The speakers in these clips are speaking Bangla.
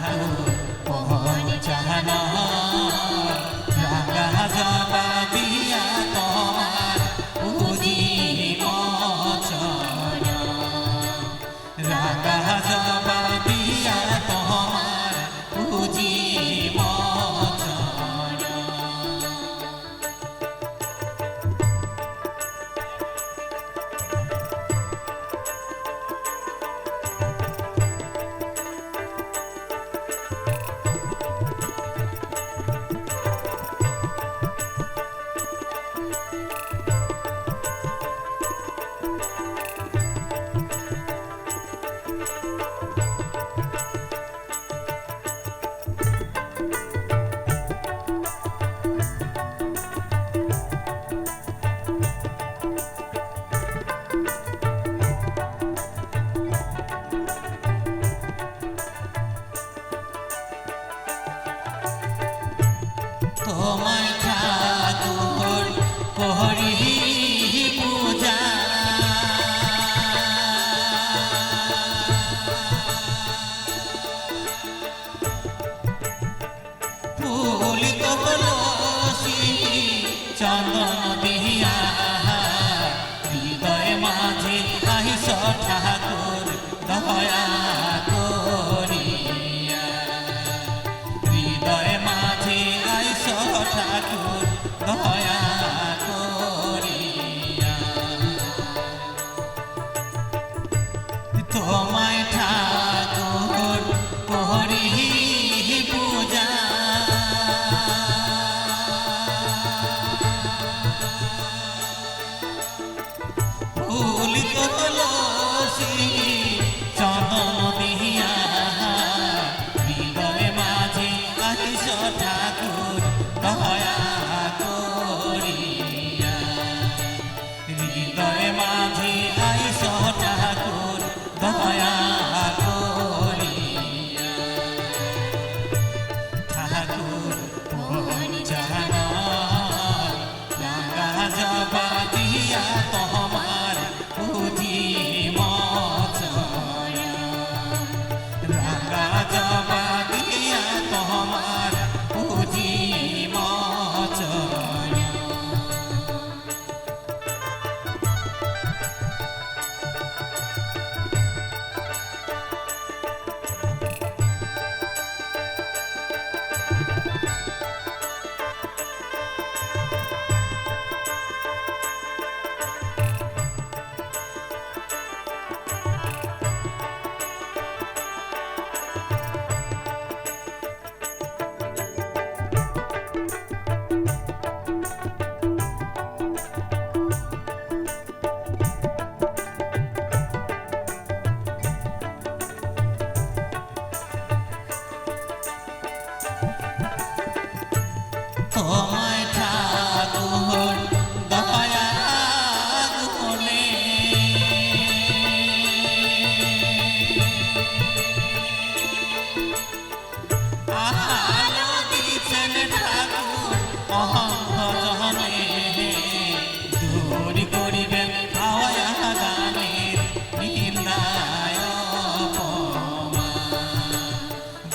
থাকুক ঠাকুর দয়া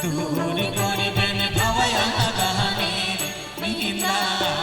দূর করিবেন ভাবায় গানের নিন্দায়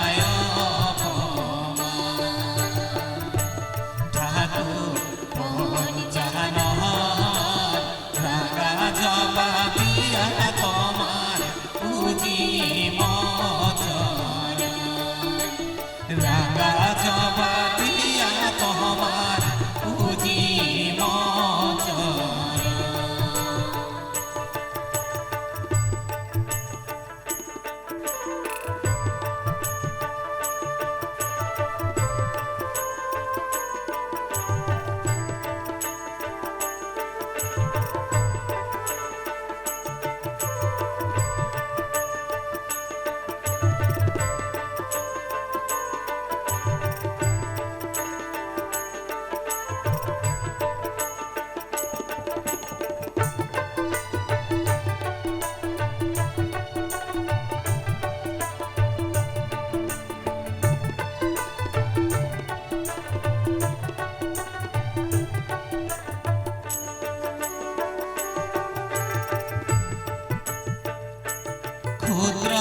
otra.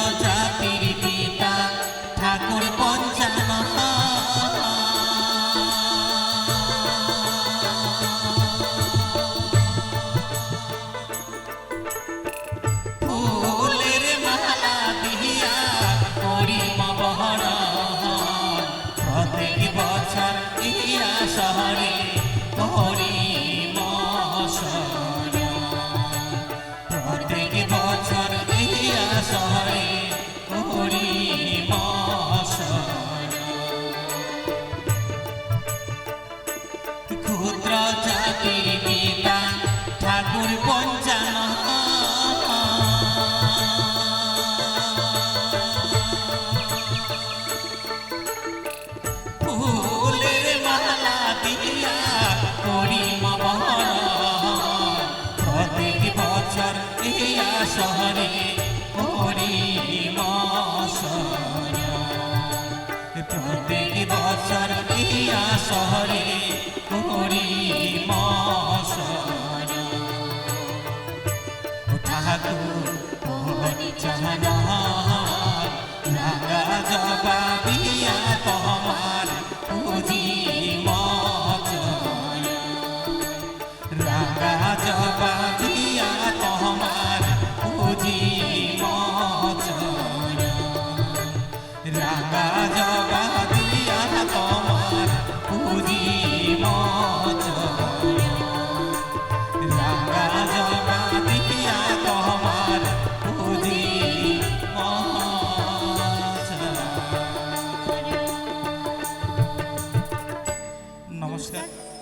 শহরে হরি প্রত্যেক বছর ইয়া শহরে হরি ঠাকুর হরি চাহানা রাগা জবাবিয়া তোমার।